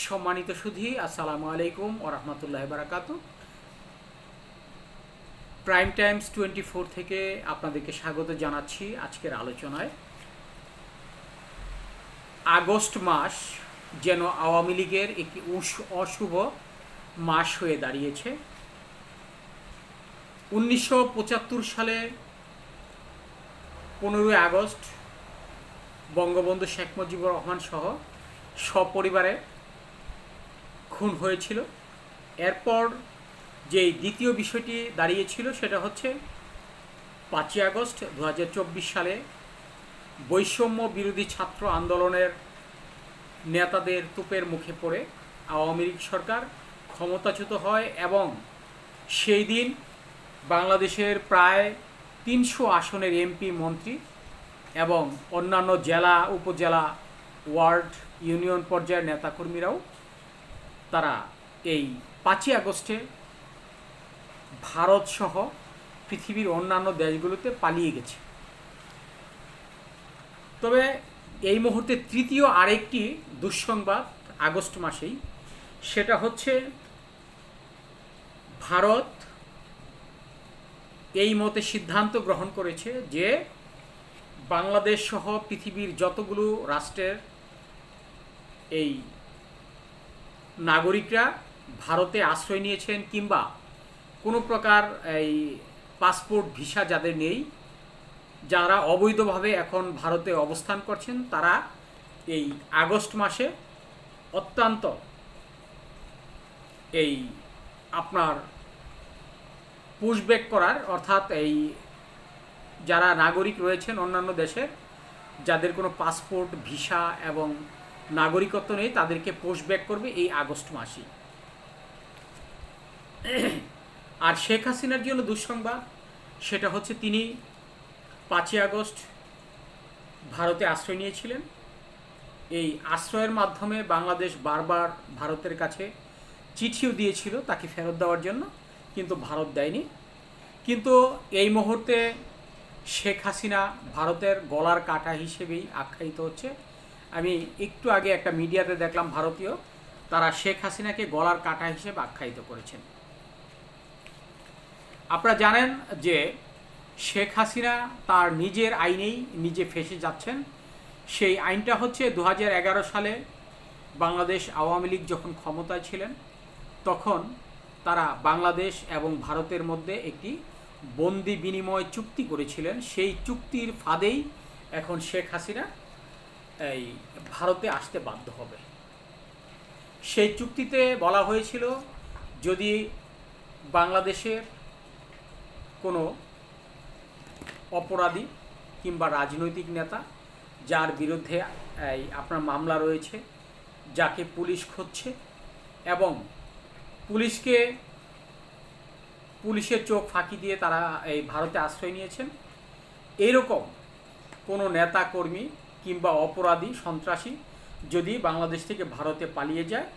সম্মানিত সুধী, আসসালামু আলাইকুম ও রহমতুল্লাহ বারাকাত প্রাইম টাইমস টোয়েন্টি ফোর থেকে আপনাদেরকে স্বাগত জানাচ্ছি আজকের আলোচনায়। আগস্ট মাস যেন আওয়ামী লীগের একটি অশুভ মাস হয়ে দাঁড়িয়েছে। উনিশশো পঁচাত্তর সালে পনেরোই আগস্ট বঙ্গবন্ধু শেখ মুজিবুর রহমান সহ সপরিবারে খুন হয়েছিল। এরপর যে দ্বিতীয় বিষয়টি দাঁড়িয়েছিল সেটা হচ্ছে পাঁচই আগস্ট দু হাজার চব্বিশ সালে বৈষম্য বিরোধী ছাত্র আন্দোলনের নেতাদের তুপের মুখে পড়ে আওয়ামী লীগ সরকার ক্ষমতাচ্যুত হয় এবং সেই দিন বাংলাদেশের প্রায় তিনশো আসনের এমপি মন্ত্রী এবং অন্যান্য জেলা, উপজেলা, ওয়ার্ড, ইউনিয়ন পর্যায়ের নেতাকর্মীরাও তারা এই পাঁচই আগস্টে ভারত সহ পৃথিবীর অন্যান্য দেশগুলোতে পালিয়ে গেছে। তবে এই মুহূর্তে তৃতীয় আরেকটি দুঃসংবাদ আগস্ট মাসেই, সেটা হচ্ছে ভারত এই মতে সিদ্ধান্ত গ্রহণ করেছে যে বাংলাদেশ সহ পৃথিবীর যতগুলো রাষ্ট্রের এই নাগরিকরা ভারতে আশ্রয় নিয়েছেন কিংবা কোনো প্রকার এই পাসপোর্ট, ভিসা যাদের নেই, যারা অবৈধভাবে এখন ভারতে অবস্থান করছেন, তারা এই আগস্ট মাসে অত্যন্ত এই আপনার পুশব্যাক করার, অর্থাৎ এই যারা নাগরিক রয়েছেন অন্যান্য দেশের যাদের কোনো পাসপোর্ট, ভিসা এবং নাগরিকত্ব নেই, তাদেরকে পোস্টব্যাক করবে এই আগস্ট মাসেই। আর শেখ হাসিনার জন্য দুঃসংবাদ, সেটা হচ্ছে তিনি পাঁচই আগস্ট ভারতে আশ্রয় নিয়েছিলেন। এই আশ্রয়ের মাধ্যমে বাংলাদেশ বারবার ভারতের কাছে চিঠিও দিয়েছিল তাকে ফেরত দেওয়ার জন্য, কিন্তু ভারত দেয়নি। কিন্তু এই মুহূর্তে শেখ হাসিনা ভারতের গলার কাটা হিসেবেই আখ্যায়িত হচ্ছে। আমি একটু আগে একটা মিডিয়াতে দেখলাম ভারতীয়, তারা শেখ হাসিনাকে গলার কাটা হিসেবে আখ্যায়িত করেছেন। আপনারা জানেন যে শেখ হাসিনা তার নিজের আইনেই নিজে ফেসে যাচ্ছেন। সেই আইনটা হচ্ছে দু হাজার এগারো সালে বাংলাদেশ আওয়ামী লীগ যখন ক্ষমতায় ছিলেন, তখন তারা বাংলাদেশ এবং ভারতের মধ্যে একটি বন্দি বিনিময় চুক্তি করেছিলেন। সেই চুক্তির ফাঁদেই এখন শেখ হাসিনা এই ভারতে আসতে বাধ্য হবে। সেই চুক্তিতে বলা হয়েছিল, যদি বাংলাদেশের কোনো অপরাধী কিংবা রাজনৈতিক নেতা যার বিরুদ্ধে এই আপনার মামলা রয়েছে, যাকে পুলিশ খুঁজছে এবং পুলিশকে পুলিশের চোখ ফাঁকি দিয়ে তারা এই ভারতে আশ্রয় নিয়েছেন এইরকম কোনো নেতা কর্মী কিংবা অপরাধী, সন্ত্রাসী যদি বাংলাদেশ থেকে ভারতে পালিয়ে যায়,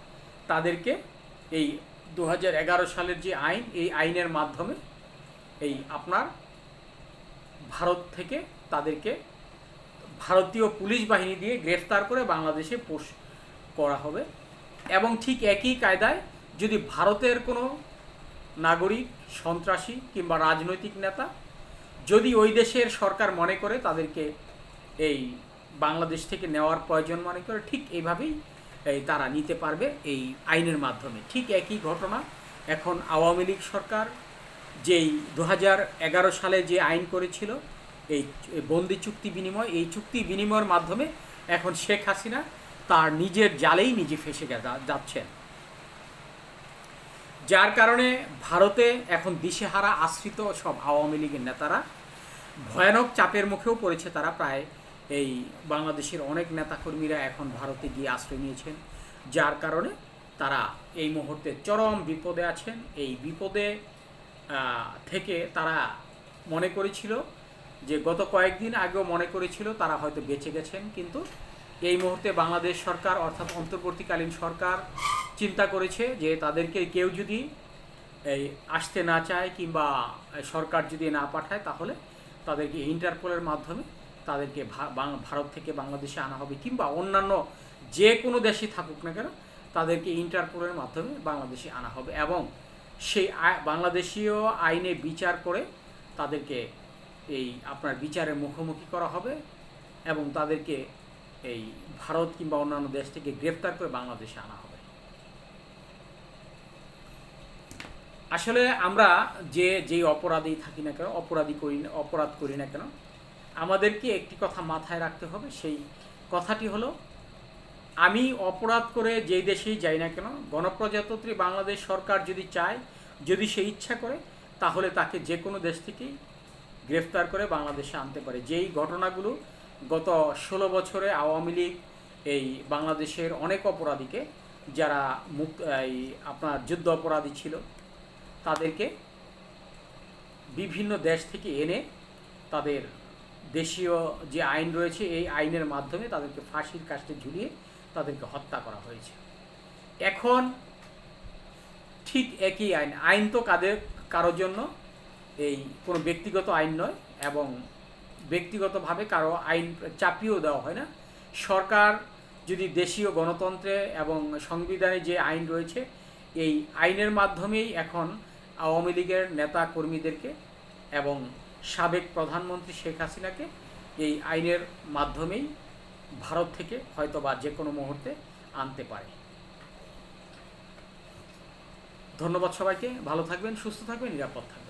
তাদেরকে এই দু হাজার এগারো সালের যে আইন, এই আইনের মাধ্যমে এই আপনার ভারত থেকে তাদেরকে ভারতীয় পুলিশ বাহিনী দিয়ে গ্রেফতার করে বাংলাদেশে পোষ করা হবে। এবং ঠিক একই কায়দায় যদি ভারতের কোনো নাগরিক, সন্ত্রাসী কিংবা রাজনৈতিক নেতা যদি ওই দেশের সরকার মনে করে তাদেরকে এই বাংলাদেশ থেকে নেওয়ার প্রয়োজন মনে করে ঠিক এইভাবেই তারা নিতে পারবে এই আইনের মাধ্যমে। ঠিক একই ঘটনা, এখন আওয়ামী লীগ সরকার যেই দু হাজার এগারো সালে যে আইন করেছিল, এই বন্দি চুক্তি বিনিময়, এই চুক্তি বিনিময়ের মাধ্যমে এখন শেখ হাসিনা তার নিজের জালেই নিজে ফেসে যাচ্ছেন। যার কারণে ভারতে এখন দিশেহারা আশ্রিত সব আওয়ামী লীগের নেতারা ভয়ানক চাপের মুখেও পড়েছে তারা প্রায় এই বাংলাদেশের অনেক নেতাকর্মীরা এখন ভারতে গিয়ে আশ্রয় নিয়েছেন, যার কারণে তারা এই মুহূর্তে চরম বিপদে আছেন। এই বিপদে থেকে তারা মনে করেছিল যে গত কয়েকদিন আগেও মনে করেছিল তারা হয়তো বেঁচে গেছেন, কিন্তু এই মুহূর্তে বাংলাদেশ সরকার অর্থাৎ অন্তর্বর্তীকালীন সরকার চিন্তা করেছে যে তাদেরকে কেউ যদি এই আসতে না চায় কিংবা সরকার যদি না পাঠায়, তাহলে তাদেরকে ইন্টারপোলের মাধ্যমে তাদেরকে ভারত থেকে বাংলাদেশে আনা হবে কিংবা অন্যান্য যে কোনো দেশে থাকুক না কেন, তাদেরকে ইন্টারপোলের মাধ্যমে বাংলাদেশে আনা হবে এবং সেই বাংলাদেশীয় আইনে বিচার করে তাদেরকে এই আপনার বিচারের মুখোমুখি করা হবে এবং তাদেরকে এই ভারত কিংবা অন্যান্য দেশ থেকে গ্রেফতার করে বাংলাদেশে আনা হবে। আসলে আমরা যে যেই অপরাধী থাকি না কেন, অপরাধী করি অপরাধ করি না কেন আমাদেরকে একটি কথা মাথায় রাখতে হবে। সেই কথাটি হলো, আমি অপরাধ করে যেই দেশেই যাই না কেন, গণপ্রজাতন্ত্রী বাংলাদেশ সরকার যদি চায়, যদি সে ইচ্ছা করে, তাহলে তাকে যে কোনো দেশ থেকেই গ্রেফতার করে বাংলাদেশে আনতে পারে। যেই ঘটনাগুলো গত ষোলো বছরে আওয়ামী লীগ, এই বাংলাদেশের অনেক অপরাধীকে, যারা মুক্ত, এই আপনার যুদ্ধ অপরাধী ছিল, তাদেরকে বিভিন্ন দেশ থেকে এনে তাদের দেশীয় যে আইন রয়েছে, এই আইনের মাধ্যমে তাদেরকে ফাঁসির কাস্টে ঝুলিয়ে তাদেরকে হত্যা করা হয়েছে। এখন ঠিক একই আইন আইন তো কাদের, কারোর জন্য, এই কোনো ব্যক্তিগত আইন নয় এবং ব্যক্তিগতভাবে কারও আইন চাপিয়েও দেওয়া হয় না। সরকার যদি দেশীয় গণতন্ত্রে এবং সংবিধানে যে আইন রয়েছে, এই আইনের মাধ্যমেই এখন আওয়ামী লীগের নেতা কর্মীদেরকে এবং সাবেক প্রধানমন্ত্রী শেখ হাসিনাকে এই আইনের মাধ্যমেই ভারত থেকে হয়তো বা যে কোনো মুহূর্তে আনতে পারে। ধন্যবাদ সবাইকে, ভালো থাকবেন, সুস্থ থাকবেন, নিরাপদ থাকবেন।